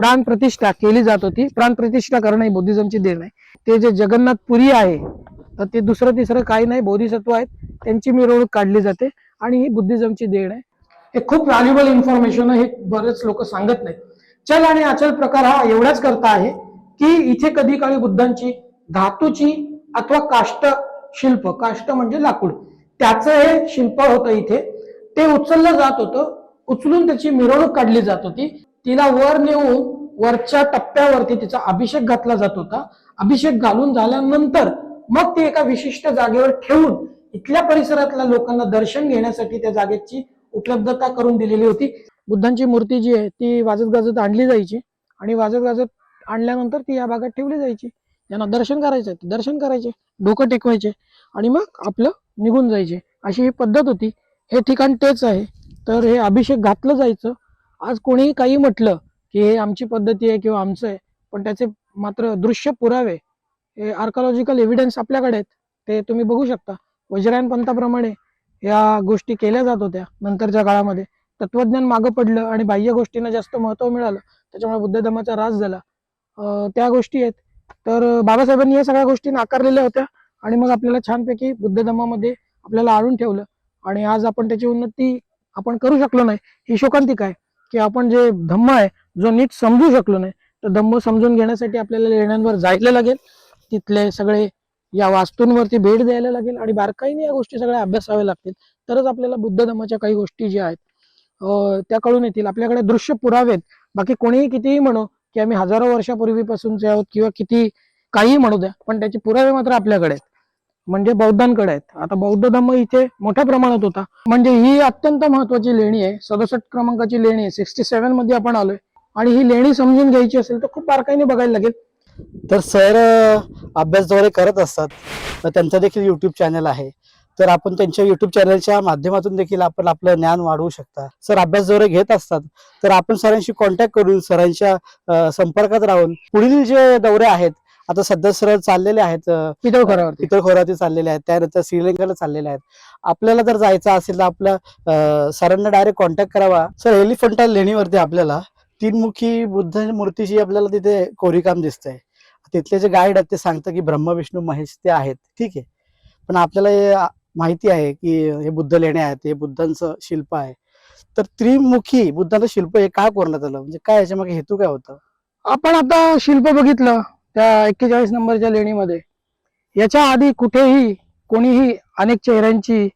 प्राण प्रतिष्ठा केली जात होती. प्राण प्रतिष्ठा करणं ही बौद्धिझमची देण आहे. ते जे जगन्नाथ पुरी आहे तर ते दुसरं तिसरं काही नाही बोधिसत्व आहेत. त्यांची मिरवणूक काढली जाते आणि ही बुद्धिझमची देण आहे. हे खूप व्हॅल्युबल इन्फॉर्मेशन हे बरेच लोक सांगत नाहीत. चल आणि अचल प्रकार हा एवढाच करता आहे की इथे कधी काळी बुद्धांची धातूची अथवा काष्ट शिल्प काष्ट म्हणजे लाकूड त्याचं हे शिल्प होतं इथे. ते उचललं जात होतं उचलून त्याची मिरवणूक काढली जात होती. तिला वर नेऊन वरच्या टप्प्यावरती तिचा अभिषेक घातला जात होता. अभिषेक घालून झाल्यानंतर मग ती एका विशिष्ट जागेवर ठेवून इथल्या परिसरातल्या लोकांना दर्शन घेण्यासाठी त्या जागेची उपलब्धता करून दिलेली होती. बुद्धांची मूर्ती जी आहे ती वाजत गाजत आणली जायची आणि वाजत गाजत आणल्यानंतर ती या भागात ठेवली जायची. ज्यांना दर्शन करायचं दर्शन करायचे डोकं टेकवायचे आणि मग आपलं निघून जायचे. अशी ही पद्धत होती. हे ठिकाण तेच आहे. तर हे अभिषेक घातलं जायचं. आज कोणीही काही म्हटलं की हे आमची पद्धती आहे किंवा आमचं आहे पण त्याचे मात्र दृश्य पुरावे हे आर्कॉलॉजिकल एव्हिडन्स आपल्याकडे आहेत ते तुम्ही बघू शकता. वज्रायन पंथाप्रमाणे या गोष्टी केल्या जात होत्या नंतरच्या काळामध्ये. तत्वज्ञान मागं पडलं आणि बाह्य गोष्टींना जास्त महत्त्व मिळालं त्याच्यामुळे बुद्ध धर्माचा रास झाला त्या गोष्टी आहेत. तर बाबासाहेबांनी या सगळ्या गोष्टी नाकारलेल्या होत्या आणि मग आपल्याला छानपैकी बुद्ध धर्मामध्ये आपल्याला आणून ठेवलं. आणि आज आपण त्याची उन्नती आपण करू शकलो नाही. ही शोकांतिक आहे. की आपण जे धम्म आहे जो नीट समजू शकलो नाही तर धम्म समजून घेण्यासाठी आपल्याला लेण्यांवर जायला लागेल. तिथले सगळे या वास्तूंवरती भेट द्यायला लागेल आणि बारकाईने या गोष्टी सगळ्या अभ्यासाव्या लागतील. तरच आपल्याला बुद्ध धम्माच्या काही गोष्टी ज्या आहेत त्या कळून येतील. आपल्याकडे दृश्य पुरावेत बाकी कोणीही कितीही म्हणू की आम्ही हजारो वर्षापूर्वीपासूनचे आहोत किंवा किती काहीही म्हणू द्या पण त्याचे पुरावे मात्र आपल्याकडे आहेत. म्हणजे बौद्धांकडे आहेत. आता बौद्ध धर्म इथे मोठ्या प्रमाणात होता. म्हणजे ही अत्यंत महत्वाची लेणी आहे. सदुसष्ट क्रमांकाची लेणी आहे. सिक्स्टी सेव्हनमध्ये आपण आलोय. आणि ही लेणी समजून घ्यायची असेल तर खूप बारकाईने बघायला लागेल. तर सर अभ्यासद्वारे करत असतात. तर त्यांचं देखील युट्यूब चॅनल आहे. तर आपण त्यांच्या युट्यूब चॅनलच्या माध्यमातून देखील आपण आपलं ज्ञान वाढवू शकता. सर अभ्यास अभ्यासद्वारे घेत असतात. तर आपण सरांशी कॉन्टॅक्ट करून सरांच्या संपर्कात राहून पुढील जे दौरे आहेत आता सध्या सर चाललेले आहेत अं, पितळ खोऱ्यावरती इतर चाललेले आहेत. त्यानंतर श्रीलंकेला चाललेले आहेत. आपल्याला जर जायचं असेल तर आपल्या सरांना डायरेक्ट कॉन्टॅक्ट करावा. सर एलिफंटा लेणीवरती आपल्याला. तीनमुखी बुद्ध मूर्तीची आपल्याला तिथे कोरीकाम दिसतंय. तिथले जे गाईड आहेत ते सांगतात की ब्रह्म विष्णू महेश ते आहेत. ठीक आहे. पण आपल्याला हे माहिती आहे की हे बुद्ध लेणे आहेत हे बुद्धांचं शिल्प आहे. तर त्रिमुखी बुद्धांचं शिल्प हे का करण्यात आलं? म्हणजे काय याच्या मागे हेतू काय होतं? आपण आता शिल्प बघितलं. त्या एक्केचाळीस नंबरच्या लेणीमध्ये. याच्या आधी कुठेही कोणीही अनेक चेहऱ्यांची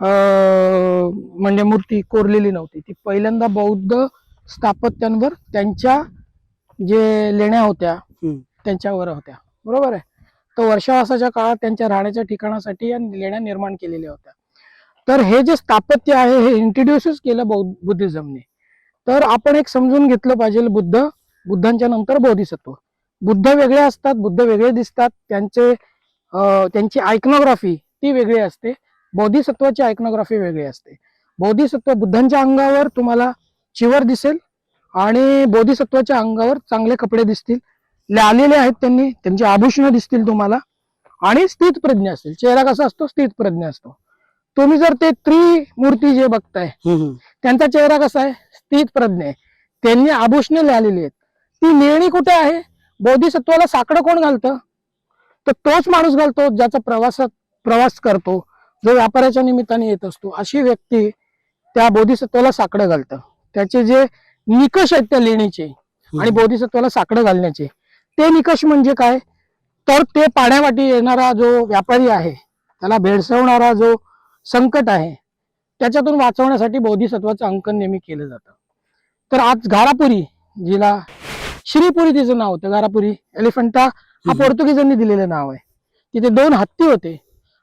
अं, म्हणजे मूर्ती कोरलेली नव्हती. ती पहिल्यांदा बौद्ध स्थापत्यांवर त्यांच्या जे लेण्या होत्या. त्यांच्यावर होत्या. बरोबर आहे? तर वर्षावासाच्या काळात त्यांच्या राहण्याच्या ठिकाणासाठी या लेण्या निर्माण केलेल्या होत्या. तर हे जे स्थापत्य आहे हे इंट्रोड्यूसच केलं बौद्ध बुद्धिझमने. तर आपण एक समजून घेतलं पाहिजे बुद्ध बुद्धांच्या नंतर बोधिसत्व. बुद्ध वेगळे असतात बुद्ध वेगळे दिसतात त्यांचे त्यांची आयकनोग्राफी ती वेगळी असते बोधिसत्वाची आयकनोग्राफी वेगळी असते. बोधिसत्व बुद्धांच्या अंगावर तुम्हाला चिवर दिसेल आणि बोधिसत्वाच्या अंगावर चांगले कपडे दिसतील. लावलेले आहेत त्यांनी त्यांची आभूषणं दिसतील तुम्हाला आणि स्थित प्रज्ञा असतील. चेहरा कसा असतो? स्थित प्रज्ञा असतो. तुम्ही जर ते त्रिमूर्ती जे बघताय त्यांचा चेहरा कसा आहे? स्थित प्रज्ञ आहे. त्यांनी आभूषणे लिहिलेली आहेत. ती लेणी कुठे आहे? बोधिसत्वाला साकडं कोण घालतं? तर तोच माणूस घालतो ज्याचा प्रवासात प्रवास करतो जो व्यापाराच्या निमित्ताने येत असतो. अशी व्यक्ती त्या बोधिसत्वाला साकडं घालतं. त्याचे जे निकष आहेत त्या लेणीचे आणि बोधिसत्वाला साकडं घालण्याचे. ते निकष म्हणजे काय? तर ते पाण्यावाटी येणारा जो व्यापारी आहे त्याला भेडसवणारा जो संकट आहे त्याच्यातून वाचवण्यासाठी बोधिसत्वाचं अंकन नेहमी केलं जातं. तर आज घारापुरी जिला श्रीपुरी तिचं नाव होतं घारापुरी एलिफंटा हा. पोर्तुगीजांनी दिलेलं नाव आहे. तिथे दोन हत्ती होते.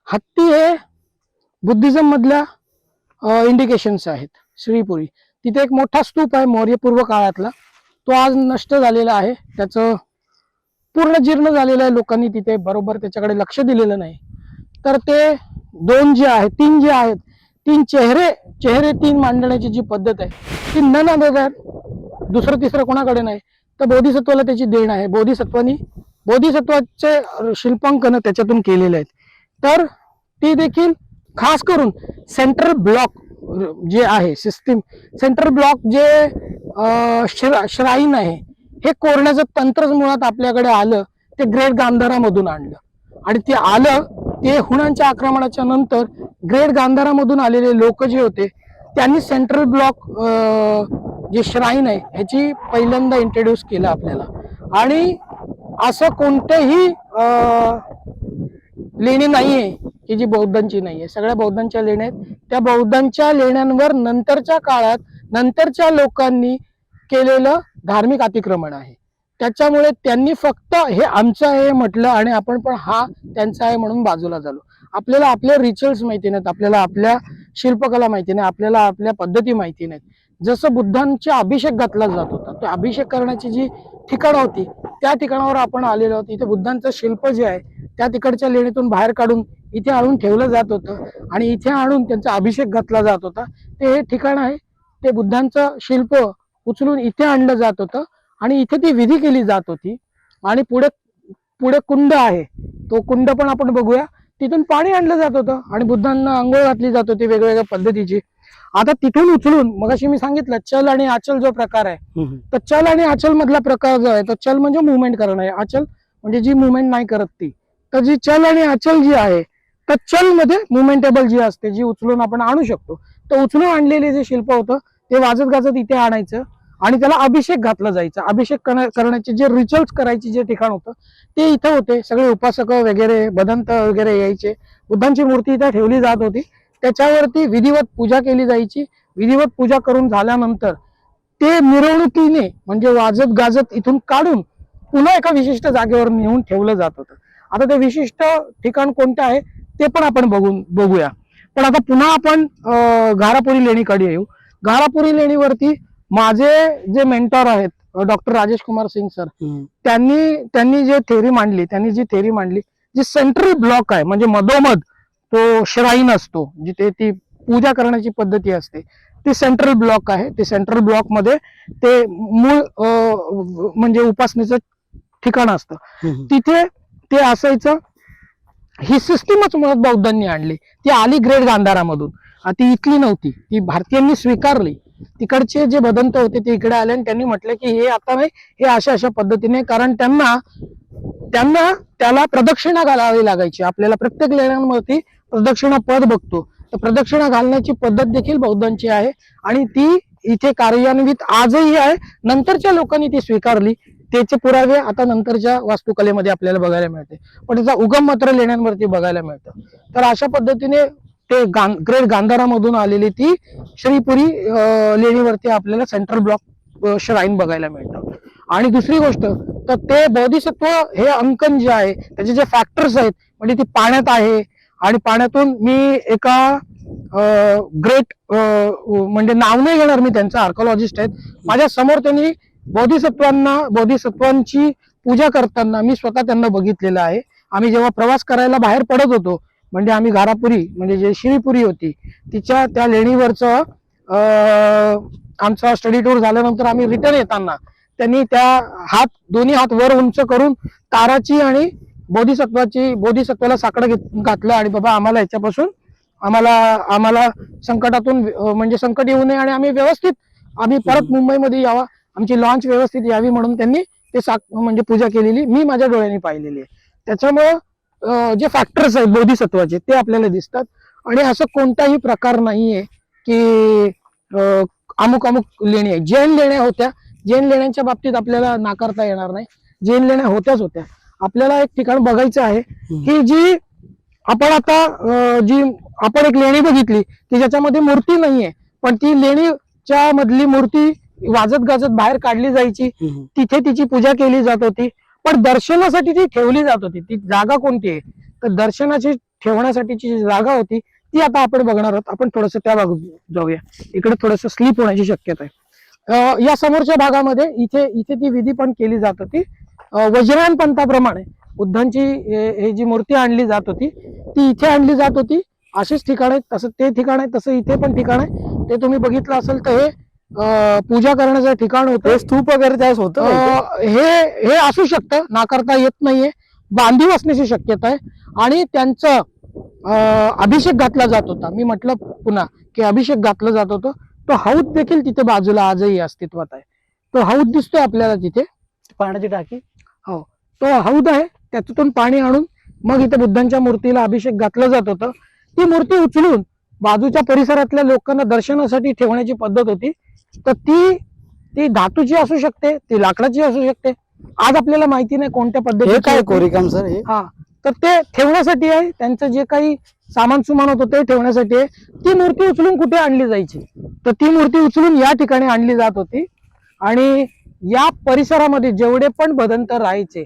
हत्ती हे बुद्धिझम मधल्या इंडिकेशन्स आहेत श्रीपुरी. तिथे एक मोठा स्तूप आहे मौर्यपूर्व काळातला. तो आज नष्ट झालेला आहे. त्याचं पूर्ण जीर्ण झालेलं आहे लोकांनी तिथे. बरोबर त्याच्याकडे लक्ष दिलेलं नाही. तर ते दोन जे आहेत तीन जे आहेत तीन चेहरे चेहरे तीन मांडण्याची जी पद्धत आहे ती अदर दुसरं तिसरं कोणाकडे नाही. तर बोधिसत्वाला त्याची देण आहे. बोधिसत्वानी बोधिसत्वाचे शिल्पांकन त्याच्यातून केलेले आहेत. तर ती देखील खास करून सेंट्रल ब्लॉक जे आहे सिस्टीम सेंट्रल ब्लॉक जे श्रा- श्राईन आहे हे कोरण्याचं तंत्रच मुळात आपल्याकडे आलं ते ग्रेट गांधारामधून आणलं. आणि ते आलं ते हुणांच्या आक्रमणाच्या नंतर ग्रेट गांधारामधून आलेले लोक जे होते त्यांनी सेंट्रल ब्लॉक जे श्राईन आहे ह्याची पहिल्यांदा इंट्रोड्यूस केलं आपल्याला. आणि असं कोणतंही लेणी लेणी नाहीये की जी बौद्धांची नाहीये. सगळ्या बौद्धांच्या लेण्या आहेत. त्या बौद्धांच्या लेण्यांवर नंतरच्या काळात नंतरच्या लोकांनी केलेलं धार्मिक अतिक्रमण आहे. त्याच्यामुळे त्यांनी फक्त हे आमचं आहे म्हटलं आणि आपण पण हा त्यांचा आहे म्हणून बाजूला झालो. आपल्याला आपले रिच्युअल्स माहिती नाहीत. आपल्याला आपल्या शिल्पकला माहिती नाही. आपल्याला आपल्या पद्धती माहिती नाहीत. जसं बुद्धांचा अभिषेक घातला जात होता तो अभिषेक करण्याची जी ठिकाणं होती त्या ठिकाणावर आपण आलेलो आहोत. इथे बुद्धांचं शिल्प जे आहे त्या तिकडच्या लेणीतून बाहेर काढून इथे आणून ठेवलं जात होतं आणि इथे आणून त्यांचा अभिषेक घातला जात होता. ते हे ठिकाण आहे ते बुद्धांचं शिल्प उचलून इथे आणलं जात होतं आणि इथे ती विधी केली जात होती आणि पुढे पुढे कुंड आहे. तो कुंड पण आपण बघूया. तिथून पाणी आणलं जात होतं आणि बुद्धांना आंघोळ घातली जात होती वेगवेगळ्या पद्धतीची. आता तिथून उचलून मगाशी मी सांगितलं चल आणि आचल जो प्रकार आहे. तर चल आणि आचल मधला प्रकार जो आहे तो चल म्हणजे मुवमेंट करणं आहे. आचल म्हणजे जी मुवमेंट नाही करत ती. तर जी चल आणि आचल जी आहे तर चलमध्ये मुवमेंटेबल जी असते जी उचलून आपण आणू शकतो. तर उचलून आणलेले जे शिल्प होतं ते वाजत गाजत इथे आणायचं आणि त्याला अभिषेक घातला जायचा. अभिषेक करण्या- करण्याचे जे रिच्युअल्स करायचे जे ठिकाण होतं ते इथं होते. सगळे उपासक वगैरे बदंत वगैरे यायचे. बुद्धांची मूर्ती इथं ठेवली जात होती. त्याच्यावरती विधिवत पूजा केली जायची. विधिवत पूजा करून झाल्यानंतर ते मिरवणुकीने म्हणजे वाजत गाजत इथून काढून पुन्हा एका विशिष्ट जागेवर नेऊन ठेवलं जात होतं. आता ते विशिष्ट ठिकाण कोणतं आहे ते पण आपण बघून बघूया. पण आता पुन्हा आपण घारापुरी लेणीकडे येऊ. घारापुरी लेणीवरती माझे जे मेंटॉर आहेत डॉक्टर राजेश कुमार सिंग सर. त्यांनी त्यांनी जे थेरी मांडली त्यांनी जी थेरी मांडली जी सेंट्रल ब्लॉक आहे म्हणजे मधोमध तो श्राईन असतो जिथे ती पूजा करण्याची पद्धती असते. ती सेंट्रल ब्लॉक आहे. ते सेंट्रल ब्लॉकमध्ये ते मूळ म्हणजे उपासनेचं ठिकाण असतं. तिथे ते असायचं ही सिस्टीमच मुळात बौद्धांनी आणली. ती आली ग्रेट गांधारामधून. ती इथली नव्हती. ती भारतीयांनी स्वीकारली. तिकडचे जे बदंत होते ते इकडे आले आणि त्यांनी म्हटलं की हे आता नाही हे अशा अशा पद्धतीने कारण त्यांना त्यांना त्याला प्रदक्षिणा घालावी लागायची. आपल्याला प्रत्येक लेण्यांवरती प्रदक्षिणा पद बघतो. तर प्रदक्षिणा घालण्याची पद्धत देखील बौद्धांची आहे. आणि ती इथे कार्यान्वित आजही आहे. नंतरच्या लोकांनी ती स्वीकारली. त्याचे पुरावे आता नंतरच्या वास्तुकलेमध्ये आपल्याला बघायला मिळते. पण त्याचा उगम मात्र लेण्यांवरती बघायला मिळतं. तर अशा पद्धतीने ते गां ग्रेट गांधारामधून आलेली ती श्रीपुरी लेणीवरती आपल्याला सेंट्रल ब्लॉक श्राईन बघायला मिळतं. आणि दुसरी गोष्ट तर ते बौद्धिसत्व हे अंकन जे आहे त्याचे जे फॅक्टर्स आहेत म्हणजे ती पाण्यात आहे आणि पाण्यातून मी एका ग्रेट म्हणजे नाव नाही घेणार मी त्यांचा आर्कोलॉजिस्ट आहेत. माझ्यासमोर त्यांनी बोधिसत्वांना बोधिसत्वांची पूजा करताना मी स्वतः त्यांना बघितलेलं आहे. आम्ही जेव्हा प्रवास करायला बाहेर पडत होतो म्हणजे आम्ही घारापुरी म्हणजे जे श्रीपुरी होती तिच्या त्या लेणीवरचं आमचा स्टडी टूर झाल्यानंतर आम्ही रिटर्न येताना त्यांनी त्या हात दोन्ही हात वर उंच करून ताराची आणि बोधिसत्वाची बोधिसत्वाला साकडं घेत- घातलं आणि बाबा आम्हाला याच्यापासून आम्हाला आम्हाला संकटातून म्हणजे संकट येऊ नये आणि आम्ही व्यवस्थित आम्ही परत मुंबईमध्ये यावा आमची लॉन्च व्यवस्थित यावी म्हणून त्यांनी ते साक म्हणजे पूजा केलेली मी माझ्या डोळ्यांनी पाहिलेली आहे. त्याच्यामुळं जे फॅक्टर्स आहेत बोधिसत्वाचे ते आपल्याला दिसतात. आणि असं कोणताही प्रकार नाहीये की अमुक अमुक लेणी आहे जैन लेण्या होत्या जैन लेण्यांच्या बाबतीत आपल्याला नाकारता येणार नाही. जैन लेण्या होत्याच होत्या. आपल्याला एक ठिकाण बघायचं आहे की जी आपण आता जी आपण एक लेणी बघितली की ज्याच्यामध्ये मूर्ती नाहीये पण ती लेणीच्या मधली मूर्ती वाजत गाजत बाहेर काढली जायची. तिथे तिची पूजा केली जात होती. पण दर्शनासाठी ती ठेवली जात होती. ती जागा कोणती आहे? तर दर्शनाची ठेवण्यासाठीची जी जागा होती ती आता आपण बघणार आहोत. आपण थोडस त्या भाग जाऊया. इकडे थोडस स्लिप होण्याची शक्यता आहे. या समोरच्या भागामध्ये इथे इथे ती विधी पण केली जात होती. वज्रायन पंथाप्रमाणे बुद्धांची हे जी मूर्ती आणली जात होती ती इथे आणली जात होती. अशीच ठिकाण आहेत तसं ते ठिकाण आहे तसं इथे पण ठिकाण आहे ते तुम्ही बघितलं असेल तर हे पूजा करण्याचं ठिकाण होतं. स्तूप वगैरे त्यावेळेस होतं हे हे असू शकतं नाकारता येत नाहीये. बांधीव असण्याची शक्यता आहे. आणि त्यांचं अभिषेक घातला जात होता. मी म्हटलं पुन्हा की अभिषेक घातला जात होतं. तो हौद देखील तिथे बाजूला आजही अस्तित्वात आहे. तो हौद दिसतोय आपल्याला तिथे. पाण्याची टाकी. तो हौद आहे त्याच्यातून पाणी आणून मग इथे बुद्धांच्या मूर्तीला अभिषेक घातलं जात होतं. ती मूर्ती उचलून बाजूच्या परिसरातल्या लोकांना दर्शनासाठी ठेवण्याची पद्धत होती. तर ती ती धातूची असू शकते ती लाकडाची असू शकते. आज आपल्याला माहिती नाही कोणत्या हे पद्धतीची काय. कोरिकाम सर हे? हा. तर ते ठेवण्यासाठी आहे त्यांचं जे काही सामान सुमान होतं ते ठेवण्यासाठी आहे. ती मूर्ती उचलून कुठे आणली जायची? तर ती मूर्ती उचलून या ठिकाणी आणली जात होती. आणि या परिसरामध्ये जेवढे पण भदंत राहायचे.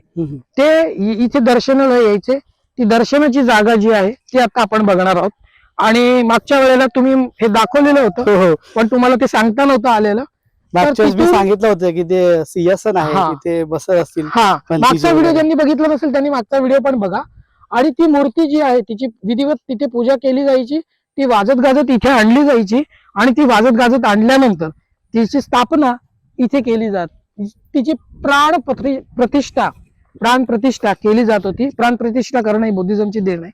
ते इथे दर्शनाला यायचे. ती दर्शनाची जागा जी आहे ती आता आपण बघणार आहोत. आणि मागच्या वेळेला तुम्ही हे दाखवलेलं होतं हो हो. पण तुम्हाला ते सांगता नव्हतं आलेलं. मागच्या मी सांगितलं होतं की ते सिंहासन आहे. तिथे बसत असतील हा. मागचा व्हिडिओ. ज्यांनी बघितला नसेल त्यांनी मागचा व्हिडिओ पण बघा. आणि ती मूर्ती जी आहे तिची विधिवत तिथे पूजा केली जायची ती वाजत गाजत इथे आणली जायची. आणि ती वाजत गाजत आणल्यानंतर तिची स्थापना इथे केली जात. तिची प्राण प्रतिष्ठा प्राण प्रतिष्ठा केली जात होती. प्राण प्रतिष्ठा करणं ही बुद्धिझमची देण आहे.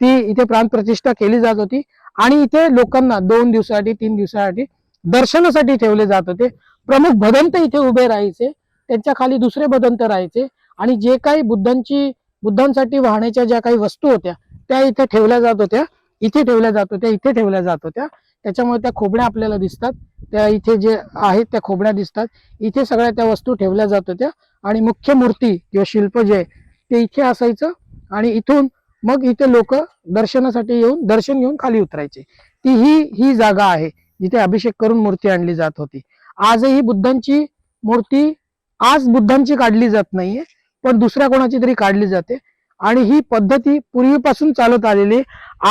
ती इथे प्राण प्रतिष्ठा केली जात होती. आणि इथे लोकांना दोन दिवसासाठी तीन दिवसासाठी दर्शनासाठी ठेवले जात होते. प्रमुख भदंत इथे उभे राहायचे. त्यांच्या खाली दुसरे भदंत राहायचे. आणि जे काही बुद्धांची बुद्धांसाठी वाहण्याच्या ज्या काही वस्तू होत्या त्या इथे ठेवल्या जात होत्या. इथे ठेवल्या जात होत्या इथे ठेवल्या जात होत्या. त्याच्यामुळे त्या खोबड्या आपल्याला दिसतात. त्या इथे जे आहेत त्या खोबड्या दिसतात. इथे सगळ्या त्या वस्तू ठेवल्या जात होत्या. आणि मुख्य मूर्ती किंवा शिल्प जे ते इथे असायचं. आणि इथून मग इथे लोक दर्शनासाठी येऊन दर्शन घेऊन खाली उतरायचे. ती ही ही जागा आहे जिथे अभिषेक करून मूर्ती आणली जात होती. आजही बुद्धांची मूर्ती आज बुद्धांची काढली जात नाहीये पण दुसऱ्या कोणाची तरी काढली जाते. आणि ही पद्धती पूर्वीपासून चालत आलेली आहे.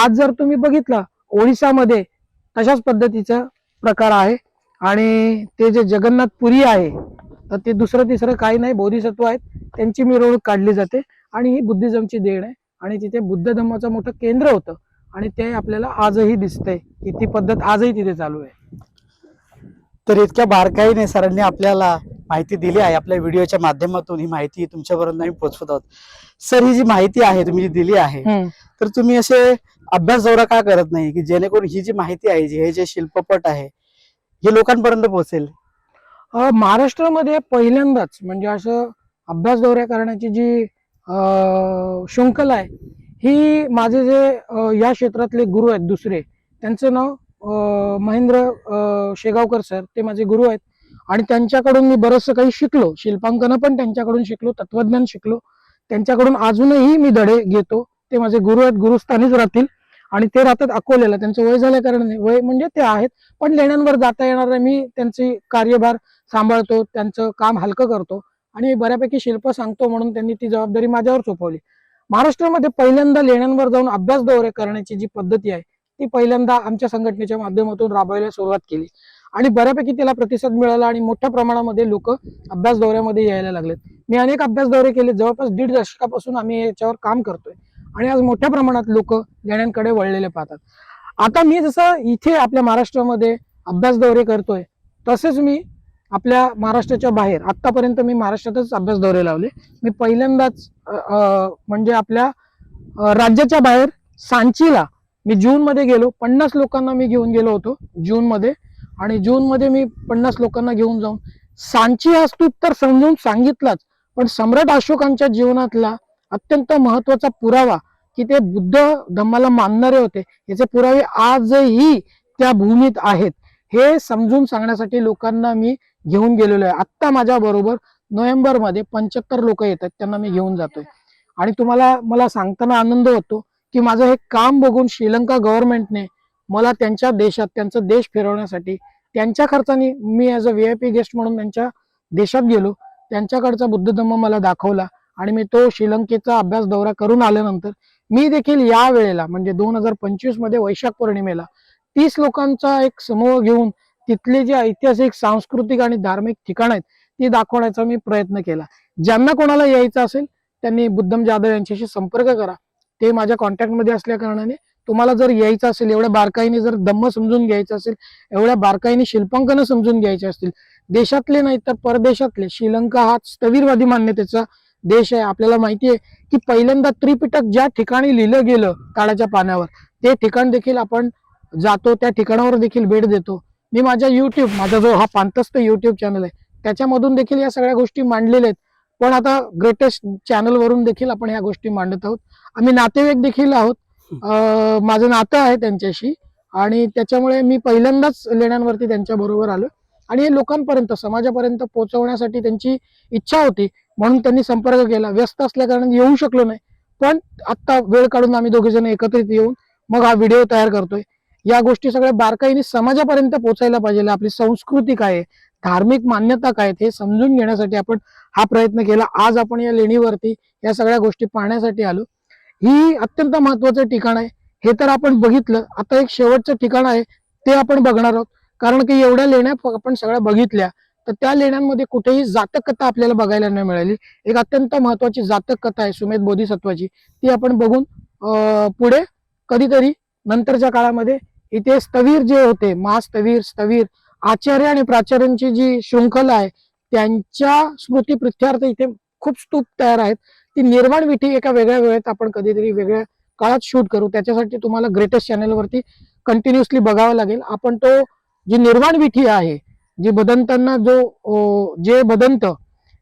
आज जर तुम्ही बघितलं ओडिसामध्ये तशाच पद्धतीचा प्रकार आहे. आणि ते जे जगन्नाथपुरी आहे तर ते दुसरं तिसरं काही नाही बोधिसत्व आहेत. त्यांची मिरवणूक काढली जाते आणि ही बुद्धिझमची देण आहे. आणि तिथे बुद्ध धम्माचं मोठं केंद्र होतं. आणि ते आपल्याला आजही दिसतंय की ती पद्धत आजही तिथे चालू आहे. तर इतक्या बारकाईने सरांनी आपल्याला माहिती दिली आहे. आपल्या व्हिडिओच्या माध्यमातून ही माहिती तुमच्यापर्यंत आम्ही पोहोचवत आहोत. सर ही जी माहिती आहे तुम्ही जी दिली आहे तर तुम्ही असे अभ्यास दौरा का करत नाही? की जेणेकरून ही जी माहिती आहे जी हे जे शिल्पपट आहे हे लोकांपर्यंत पोहोचेल. महाराष्ट्रामध्ये पहिल्यांदाच म्हणजे असं अभ्यास दौऱ्या करण्याची जी शृंखला आहे ही माझे जे या क्षेत्रातले गुरु आहेत दुसरे त्यांचं नाव महेंद्र शेगावकर सर ते माझे गुरु आहेत. आणि त्यांच्याकडून मी बरंचसं काही शिकलो शिल्पांकनं पण त्यांच्याकडून शिकलो तत्वज्ञान शिकलो. त्यांच्याकडून अजूनही मी धडे घेतो ते माझे गुरु आहेत गुरुस्थानीच राहतील. आणि ते राहतात अकोल्याला. त्यांचं वय झाल्या कारणाने वय म्हणजे ते आहेत पण लेण्यांवर जाता येणार नाही. मी त्यांची कार्यभार सांभाळतो त्यांचं काम हलकं करतो आणि बऱ्यापैकी शिल्प सांगतो म्हणून त्यांनी ती जबाबदारी माझ्यावर सोपवली. महाराष्ट्रामध्ये पहिल्यांदा लेण्यांवर जाऊन अभ्यास दौरे करण्याची जी पद्धती आहे ती पहिल्यांदा आमच्या संघटनेच्या माध्यमातून राबवायला सुरुवात केली. आणि बऱ्यापैकी त्याला प्रतिसाद मिळाला आणि मोठ्या प्रमाणामध्ये लोक अभ्यास दौऱ्यामध्ये यायला लागलेत. मी अनेक अभ्यास दौरे केले. जवळपास दीड दशकापासून आम्ही याच्यावर काम करतोय. आणि आज मोठ्या प्रमाणात लोक लेण्यांकडे वळलेले पाहतात. आता मी जसं इथे आपल्या महाराष्ट्रामध्ये अभ्यास दौरे करतोय तसेच मी आपल्या महाराष्ट्राच्या बाहेर आत्तापर्यंत मी महाराष्ट्रातच अभ्यास दौरे लावले. मी पहिल्यांदाच म्हणजे आपल्या राज्याच्या बाहेर सांचीला मी जूनमध्ये गेलो. पन्नास लोकांना मी घेऊन गेलो होतो जूनमध्ये. आणि जूनमध्ये मी पन्नास लोकांना घेऊन जाऊन सांची हा स्तूप तर समजून सांगितलाच पण सम्राट अशोकांच्या जीवनातला अत्यंत महत्त्वाचा पुरावा की ते बुद्ध धम्माला मानणारे होते. याचे पुरावे आजही त्या भूमीत आहेत. हे समजून सांगण्यासाठी लोकांना मी घेऊन गेलेलो आहे. आत्ता माझ्या बरोबर नोव्हेंबरमध्ये पंच्याहत्तर लोक येतात त्यांना मी घेऊन जातोय. आणि तुम्हाला मला सांगताना आनंद होतो की माझं हे काम बघून श्रीलंका गव्हर्नमेंटने मला त्यांच्या देशात त्यांचा देश फिरवण्यासाठी त्यांच्या खर्चाने मी as a V I P guest म्हणून त्यांच्या देशात गेलो. त्यांच्याकडचा बुद्ध धम्म मला दाखवला. आणि मी तो श्रीलंकेचा अभ्यास दौरा करून आल्यानंतर मी देखील या वेळेला म्हणजे दोन हजार पंचवीसमध्ये वैशाख पौर्णिमेला तीस लोकांचा एक समूह घेऊन तिथले जे ऐतिहासिक सांस्कृतिक आणि धार्मिक ठिकाण आहेत ती दाखवण्याचा मी प्रयत्न केला. ज्यांना कोणाला यायचं असेल त्यांनी बुद्धम जाधव यांच्याशी संपर्क करा. ते माझ्या कॉन्टॅक्टमध्ये असल्या कारणाने तुम्हाला जर यायचं असेल एवढ्या बारकाईने जर धम्म समजून घ्यायचं असेल एवढ्या बारकाईने शिल्पांकन समजून घ्यायचे असतील देशातले नाही तर परदेशातले श्रीलंका हा स्थविरवादी मान्यतेचा देश आहे. आपल्याला माहिती आहे की पहिल्यांदा त्रिपिटक ज्या ठिकाणी लिहिलं गेलं ताडाच्या पाण्यावर ते ठिकाण देखील आपण जातो त्या ठिकाणावर देखील भेट देतो. मी माझ्या युट्यूब माझा जो हा पांतस्थ युट्यूब चॅनल आहे त्याच्यामधून देखील या सगळ्या गोष्टी मांडलेल्या आहेत. पण आता ग्रेटेस्ट चॅनलवरून देखील आपण ह्या गोष्टी मांडत आहोत. आम्ही नातेवाईक देखील आहोत. माझं नातं आहे त्यांच्याशी आणि त्याच्यामुळे मी पहिल्यांदाच लेण्यांवरती त्यांच्या बरोबर आलो आणि हे लोकांपर्यंत समाजापर्यंत पोहोचवण्यासाठी त्यांची इच्छा होती. म्हणून त्यांनी संपर्क केला. व्यस्त असल्याकारणाने येऊ शकलो नाही. पण आत्ता वेळ काढून आम्ही दोघे जण एकत्रित येऊन मग हा व्हिडिओ तयार करतोय. या गोष्टी सगळ्या बारकाईने समाजापर्यंत पोहोचायला पाहिजे. आपली संस्कृती काय आहे? धार्मिक मान्यता काय आहेत? हे समजून घेण्यासाठी आपण हा प्रयत्न केला. आज आपण या लेणीवरती या सगळ्या गोष्टी पाहण्यासाठी आलो. ही अत्यंत महत्वाचं ठिकाण आहे. हे तर आपण बघितलं. आता एक शेवटचं ठिकाण आहे. ते आपण बघणार आहोत. कारण की एवढ्या लेण्या आपण सगळ्या बघितल्या तर त्या लेण्यांमध्ये कुठेही जातक कथा आपल्याला बघायला नाही मिळाली. एक अत्यंत महत्वाची जातक कथा आहे सुमेध बोधिसत्वाची. ती आपण बघून पुढे कधीतरी नंतरच्या काळामध्ये इथे स्थवीर जे होते महास्तवीर स्थवीर आचार्य आणि प्राचार्यांची जी शृंखला आहे त्यांच्या स्मृती प्रित्यर्थ इथे खूप स्तूप तयार आहेत. ती निर्माण विठी एका वेगळ्या वेळेत आपण कधीतरी वेगळ्या काळात शूट करू. त्याच्यासाठी तुम्हाला ग्रेटेस्ट चॅनलवरती कंटिन्युअसली बघावं लागेल. आपण तो जी निर्माण विठी आहे जी बदंतांना जो जे बदंत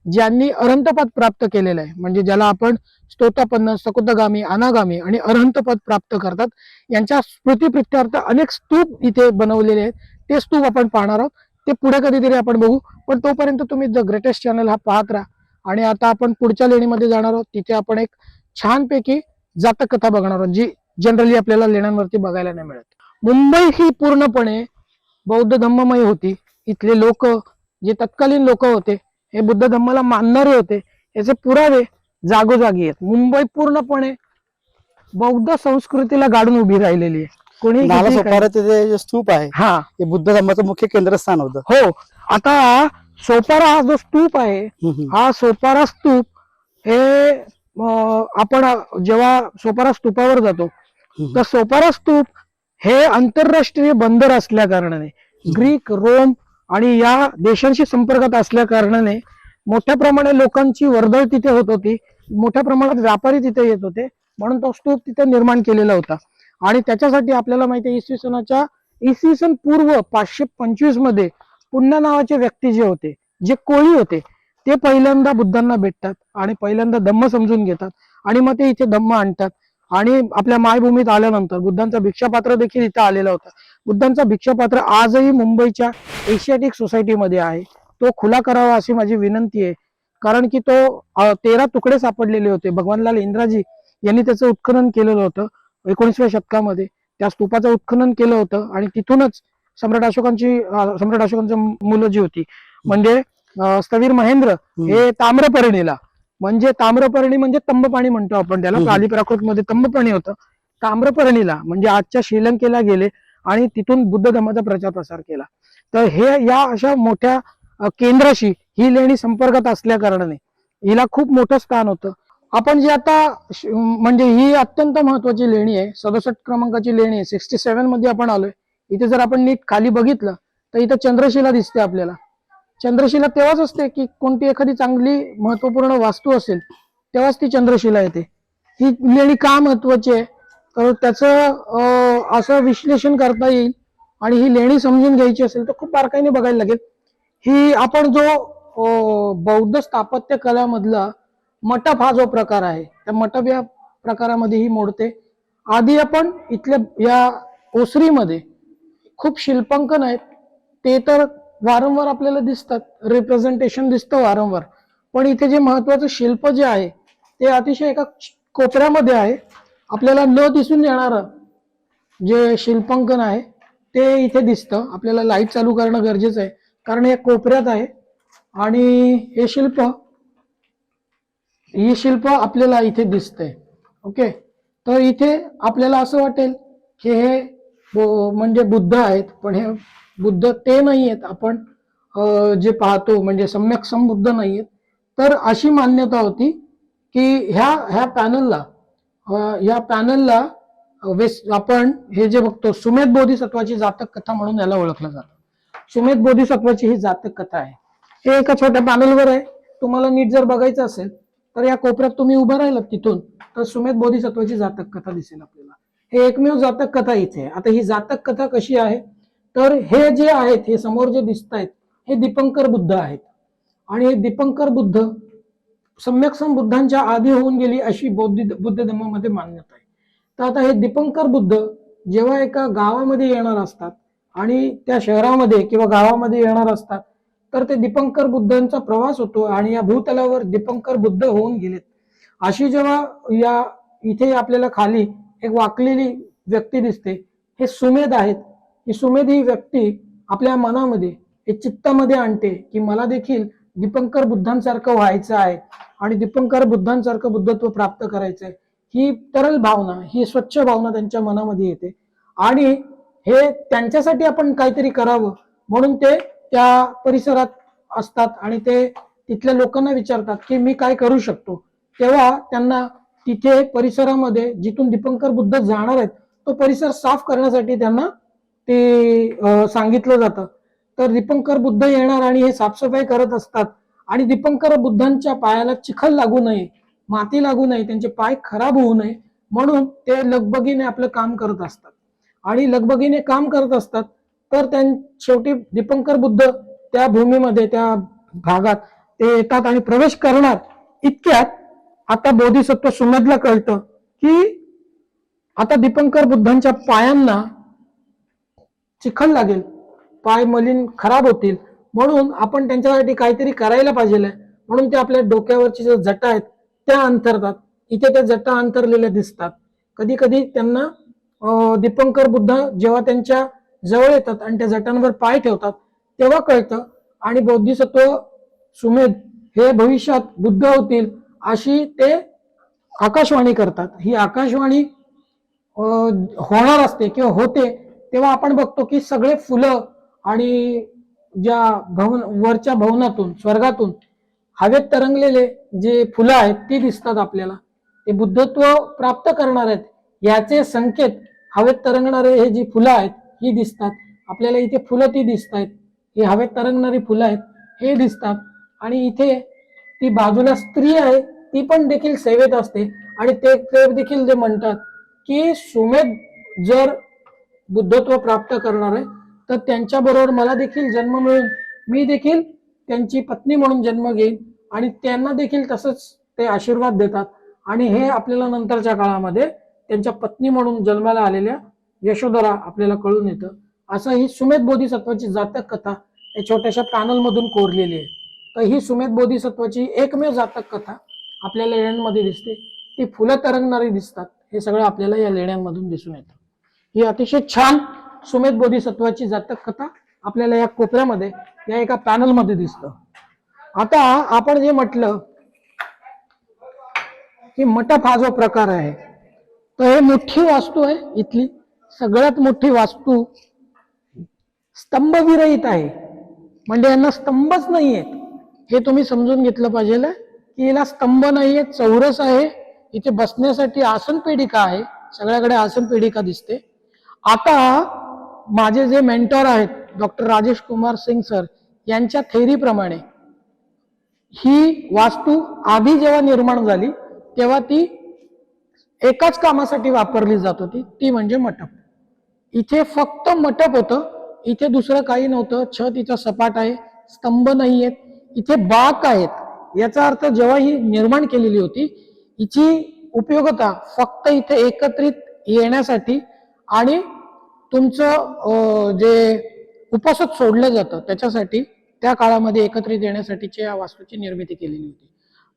ज्यांनी अरंतपद प्राप्त केलेलं आहे म्हणजे ज्याला आपण स्तोतापन्न सकुतगामी अनागामी आणि अरहंतपद प्राप्त करतात यांच्या स्मृतीप्रित्यर्थ अनेक स्तूप इथे बनवलेले आहेत. ते स्तूप आपण पाहणार आहोत. ते पुढे कधीतरी आपण बघू. पण तोपर्यंत तुम्ही द ग्रेटेस्ट चॅनल हा पाहत राहा. आणि आता आपण पुढच्या लेणीमध्ये जाणार आहोत. तिथे आपण एक छानपैकी जातक कथा बघणार आहोत जी जनरली आपल्याला लेण्यांवरती बघायला नाही मिळत. मुंबई ही पूर्णपणे बौद्ध धम्ममय होती. इथले लोक जे तत्कालीन लोक होते हे बुद्ध धम्माला मानणारे होते. याचे पुरावे जागोजागी आहेत. मुंबई पूर्णपणे बौद्ध संस्कृतीला गाडून उभी राहिलेली आहे. कोणी जे स्तूप आहे हा. हे बुद्ध धर्माचं मुख्य केंद्रस्थान होतं. हो. आता सोपारा हा जो स्तूप आहे. हा सोपारा स्तूप हे आपण जेव्हा सोपारा स्तूपावर जातो. तर सोपारा स्तूप हे आंतरराष्ट्रीय बंदर असल्या कारणाने ग्रीक रोम आणि या देशांशी संपर्कात असल्या कारणाने मोठ्या प्रमाणात लोकांची वर्दळ तिथे होत होती मोठ्या प्रमाणात व्यापारी तिथे येत होते म्हणून तो स्तूप तिथे निर्माण केलेला होता. आणि त्याच्यासाठी आपल्याला माहिती आहे इसवी सनाच्या इसवी सन पूर्व पाचशे पंचवीसमध्ये पुण्या नावाचे व्यक्ती जे होते जे कोळी होते ते पहिल्यांदा बुद्धांना भेटतात आणि पहिल्यांदा धम्म समजून घेतात. आणि मग ते इथे धम्म आणतात. आणि आपल्या मायभूमीत आल्यानंतर बुद्धांचा भिक्षापात्र देखील इथं आलेला होता. बुद्धांचा भिक्षापात्र आजही मुंबईच्या एशियाटिक सोसायटीमध्ये आहे. तो खुला करावा अशी माझी विनंती आहे. कारण की तो तेरा तुकडे सापडलेले होते. भगवानलाल इंद्राजी यांनी त्याचं उत्खनन केलेलं होतं एकोणीसव्या शतकामध्ये. त्या स्तूपाचं उत्खनन केलं होतं आणि तिथूनच सम्राट अशोकांची सम्राट अशोकांची मुलं जी होती. म्हणजे स्थवीर महेंद्र. हे ताम्रपर्णीला म्हणजे ताम्रपर्णी म्हणजे तंबपाणी म्हणतो आपण त्याला. काली प्राकृत मध्ये तंबपाणी होतं. ताम्रपर्णीला म्हणजे आजच्या श्रीलंकेला गेले आणि तिथून बुद्ध धर्माचा प्रचार प्रसार केला. तर हे या अशा मोठ्या केंद्राशी ही लेणी संपर्कात असल्या कारणाने हिला खूप मोठं स्थान होतं. आपण जी आता म्हणजे ही अत्यंत महत्वाची लेणी आहे सदुसष्ट क्रमांकाची लेणी आहे सिक्स्टी सेव्हनमध्ये आपण आलोय. इथे जर आपण नीट खाली बघितलं तर इथं चंद्रशिला दिसते आपल्याला. चंद्रशिला तेव्हाच असते की कोणती एखादी चांगली महत्त्वपूर्ण वास्तू असेल तेव्हाच ती चंद्रशिला येते. ही लेणी का महत्वाची आहे? तर त्याचं असं विश्लेषण करता येईल आणि ही लेणी समजून घ्यायची असेल तर खूप बारकाईने बघायला लागेल. ही आपण जो बौद्ध स्थापत्य कलामधला मटप हा जो प्रकार आहे त्या मटप या प्रकारामध्ये ही मोडते. आधी आपण इथल्या या ओसरीमध्ये खूप शिल्पांकन आहेत ते तर वारंवार आपल्याला दिसतात. रिप्रेझेंटेशन दिसतं वारंवार. पण इथे जे महत्वाचं शिल्प जे आहे ते अतिशय एका कोपऱ्यामध्ये आहे. आपल्याला न दिसून येणारं जे शिल्पांकन आहे ते इथे दिसतं. आपल्याला लाइट चालू करणं गरजेचं आहे. कारण हे कोपऱ्यात आहे. आणि हे शिल्प ही शिल्प आपल्याला इथे दिसतंय. ओके तर इथे आपल्याला असं वाटेल की हे म्हणजे बुद्ध आहेत पण हे बुद्ध ते नाही आहेत आपण जे पाहतो म्हणजे सम्यक समबुद्ध नाही आहेत तर अशी मान्यता होती की ह्या ह्या पॅनलला ह्या पॅनलला वेस आपण हे जे बघतो सुमेध बोधिसत्वाची जातक कथा म्हणून याला ओळखलं जातं. सुमेध बोधिसत्वाची ही जातक कथा आहे. हे एका छोट्या पॅनलवर आहे. तुम्हाला नीट जर बघायचं असेल तर या कोपऱ्यात तुम्ही उभं राहिलात तिथून तर सुमेध बोधिसत्वाची जातक कथा दिसेल आपल्याला. हे एकमेव जातक कथा इथे आहे. आता ही जातक कथा कशी आहे? तर हे जे आहेत हे समोर जे दिसत आहेत हे दीपंकर बुद्ध आहेत. आणि हे दीपंकर बुद्ध सम्यक्सम बुद्धांच्या आधी होऊन गेली अशी बौद्ध बुद्ध धर्मामध्ये मान्यता आहे. तर आता हे दीपंकर बुद्ध जेव्हा एका गावामध्ये येणार असतात आणि त्या शहरामध्ये किंवा गावामध्ये येणार असतात तर ते दीपंकर बुद्धांचा प्रवास होतो आणि या भूतलावर दीपंकर बुद्ध होऊन गेलेत. अशी जेव्हा या इथे आपल्याला खाली एक वाकलेली व्यक्ती दिसते. हे सुमेध आहेत. ही सुमेध ही व्यक्ती आपल्या मनामध्ये हे चित्तामध्ये आणते की मला देखील दीपंकर बुद्धांसारखं व्हायचं आहे आणि दीपंकर बुद्धांसारखं बुद्धत्व प्राप्त करायचं आहे. ही तरल भावना ही स्वच्छ भावना त्यांच्या मनामध्ये येते. आणि हे त्यांच्यासाठी आपण काहीतरी करावं म्हणून ते त्या परिसरात असतात आणि ते तिथल्या लोकांना विचारतात की मी काय करू शकतो. तेव्हा त्यांना तिथे परिसरामध्ये जिथून दीपंकर बुद्ध जाणार आहेत तो परिसर साफ करण्यासाठी त्यांना ते सांगितलं जातं. तर दीपंकर बुद्ध येणार आणि हे साफसफाई करत असतात आणि दीपंकर बुद्धांच्या पायाला चिखल लागू नये माती लागू नये त्यांचे पाय खराब होऊ नये म्हणून ते लगबगीने आपलं काम करत असतात. आणि लगबगीने काम करत असतात तर त्यां शेवटी दीपंकर बुद्ध त्या भूमीमध्ये त्या भागात ते येतात आणि प्रवेश करणार इतक्यात आता बोधिसत्व सुमेधला कळतं की आता दीपंकर बुद्धांच्या पायांना चिखल लागेल. पाय मलिन खराब होतील. म्हणून आपण त्यांच्यासाठी काहीतरी करायला पाहिजे म्हणून ते आपल्या डोक्यावरची ज्या जटा आहेत त्या अंतरतात इथे त्या जटा अंतरलेल्या दिसतात. कधी कधी त्यांना दीपंकर बुद्ध जेव्हा त्यांच्या जवळ येतात आणि त्या जटांवर पाय ठेवतात तेव्हा कळतं. आणि बोधिसत्व सुमेध हे भविष्यात बुद्ध होतील. अशी ते आकाशवाणी करतात. ही आकाशवाणी होणार असते किंवा होते तेव्हा आपण बघतो की सगळे फुलं आणि ज्या भवन वरच्या भवनातून स्वर्गातून हवेत तरंगलेले जे फुलं आहेत ती दिसतात आपल्याला. ते बुद्धत्व प्राप्त करणार आहेत. याचे संकेत हवेत तरंगणारे हे जी फुलं आहेत ही दिसतात. आपल्याला इथे फुलं ती दिसत आहेत ही हवेत तरंगणारी फुलं आहेत हे दिसतात. आणि इथे ती बाजूला स्त्री आहे ती पण देखील सेवेत असते. आणि ते देखील जे म्हणतात की सुमेध जर बुद्धत्व प्राप्त करणार आहे तर त्यांच्याबरोबर मला देखील जन्म मिळून मी देखील त्यांची पत्नी म्हणून जन्म घेईन आणि त्यांना देखील तसंच ते आशीर्वाद देतात. आणि हे आपल्याला नंतरच्या काळामध्ये त्यांच्या पत्नी म्हणून जन्माला आलेल्या यशोधरा आपल्याला कळून येतं. असं ही सुमेध बोधिसत्वाची जातक कथा या छोट्याशा पॅनलमधून कोरलेली आहे. तर ही सुमेध बोधिसत्वाची एकमेव जातक कथा आपल्याला लेण्यांमध्ये दिसते. ती फुलं तरंगणारी दिसतात. हे सगळं आपल्याला या लेण्यांमधून दिसून येतं. ही अतिशय छान सुमेध बोधिसत्वाची जातक कथा आपल्याला या कोपऱ्यामध्ये या एका पॅनलमध्ये दिसत. दिसतं आता आपण जे म्हटलं की मटप हा जो प्रकार आहे तर हे मोठी वास्तू आहे इथली. सगळ्यात मोठी वास्तू स्तंभविरहित आहे. म्हणजे यांना स्तंभच नाही आहेत हे तुम्ही समजून घेतलं पाहिजे की याला स्तंभ नाहीये चौरस आहे. इथे बसण्यासाठी आसन पेढिका आहे. सगळ्याकडे आसन पेढिका दिसते. आता माझे जे मेंटॉर आहेत डॉक्टर राजेश कुमार सिंग सर यांच्या थेरीप्रमाणे ही वास्तू आधी जेव्हा निर्माण झाली तेव्हा ती एकाच कामासाठी वापरली जात होती. ती म्हणजे मटप. इथे फक्त मटप होतं. इथे दुसरं काही नव्हतं. छत इथं सपाट आहे. स्तंभ नाही आहेत इथे बाक आहेत. याचा अर्थ जेव्हा ही निर्माण केलेली होती हिची उपयोगता फक्त इथे एकत्रित येण्यासाठी आणि तुमचं जे उपासक सोडलं जातं त्याच्यासाठी त्या काळामध्ये एकत्रित येण्यासाठीची या वास्तूची निर्मिती केलेली होती.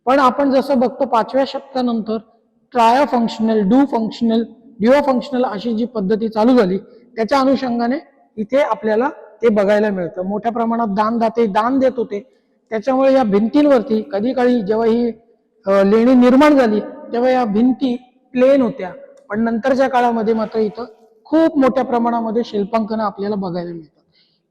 पण आपण जसं बघतो पाचव्या शतकानंतर ट्राया functional do functional Dio functional अशी जी पद्धती चालू झाली त्याच्या अनुषंगाने इथे आपल्याला ते बघायला मिळतं. मोठ्या प्रमाणात दानदाते दान देत होते त्याच्यामुळे या भिंतींवरती कधी काळी जेव्हा ही लेणी निर्माण झाली तेव्हा या भिंती प्लेन होत्या. पण नंतरच्या काळामध्ये मात्र इथं खूप मोठ्या प्रमाणामध्ये शिल्पांकनं आपल्याला बघायला मिळतात.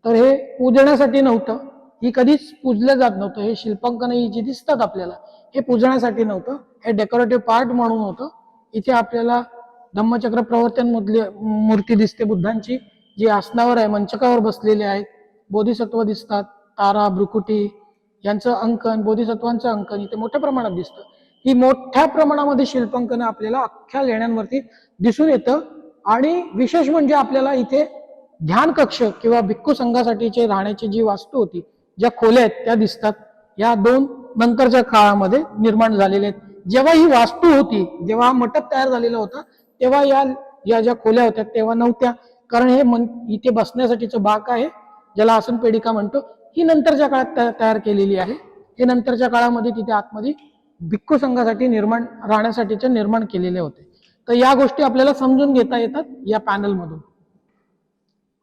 तर हे पूजण्यासाठी नव्हतं. ही कधीच पूजलं जात नव्हतं. हे शिल्पांकन ही जी दिसतात आपल्याला हे पूजण्यासाठी नव्हतं. हे डेकोरेटिव्ह पार्ट म्हणून होतं. इथे आपल्याला धम्मचक्र प्रवर्तन मधली मूर्ती दिसते बुद्धांची जी आसनावर आहे मंचकावर बसलेली आहेत बोधिसत्व दिसतात तारा भ्रुकुटी यांचं अंकन बोधिसत्वांचं अंकन इथे मोठ्या प्रमाणात दिसतं. ही मोठ्या प्रमाणामध्ये शिल्पांकन आपल्याला अख्ख्या लेण्यांवरती दिसून येतं. आणि विशेष म्हणजे आपल्याला इथे ध्यान कक्ष किंवा भिक्खू संघासाठीचे राहण्याची जी वास्तू होती ज्या खोल्या आहेत त्या दिसतात. या दोन नंतरच्या काळामध्ये निर्माण झालेले आहेत. जेव्हा ही वास्तू होती जेव्हा हा मंडप तयार झालेला होता तेव्हा या या ज्या खोल्या होत्या तेव्हा नव्हत्या. कारण हे मन इथे बसण्यासाठीचं बाक आहे ज्याला आसन पेडिका म्हणतो. ही नंतरच्या काळात तयार केलेली आहे. हे नंतरच्या काळामध्ये तिथे आतमध्ये भिक्खू संघासाठी निर्माण राहण्यासाठीचे निर्माण केलेले होते. तर या गोष्टी आपल्याला समजून घेता येतात या पॅनलमधून.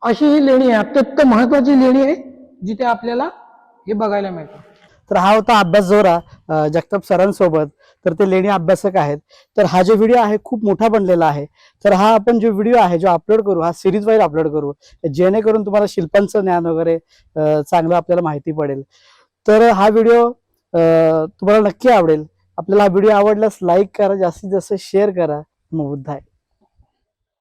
अशी ही लेणी आहे अत्यंत महत्वाची लेणी आहे जिथे आपल्याला हे बघायला मिळतं. तर हा होता अभ्यास जोरा जगताप सरांसोबत. तर ते लेणी अभ्यासक आहेत. तर हा जो व्हिडिओ आहे खूप मोठा बनलेला आहे. तर हा आपण जो व्हिडिओ आहे जो अपलोड करू हा सिरीज वाईज अपलोड करू जेणेकरून तुम्हाला शिल्पांचं ज्ञान वगैरे चांगलं आपल्याला माहिती पडेल. तर हा व्हिडिओ तुम्हाला नक्की आवडेल. आपल्याला हा व्हिडिओ आवडल्यास लाईक करा जास्तीत जास्त शेअर करा. मग बुद्ध आहे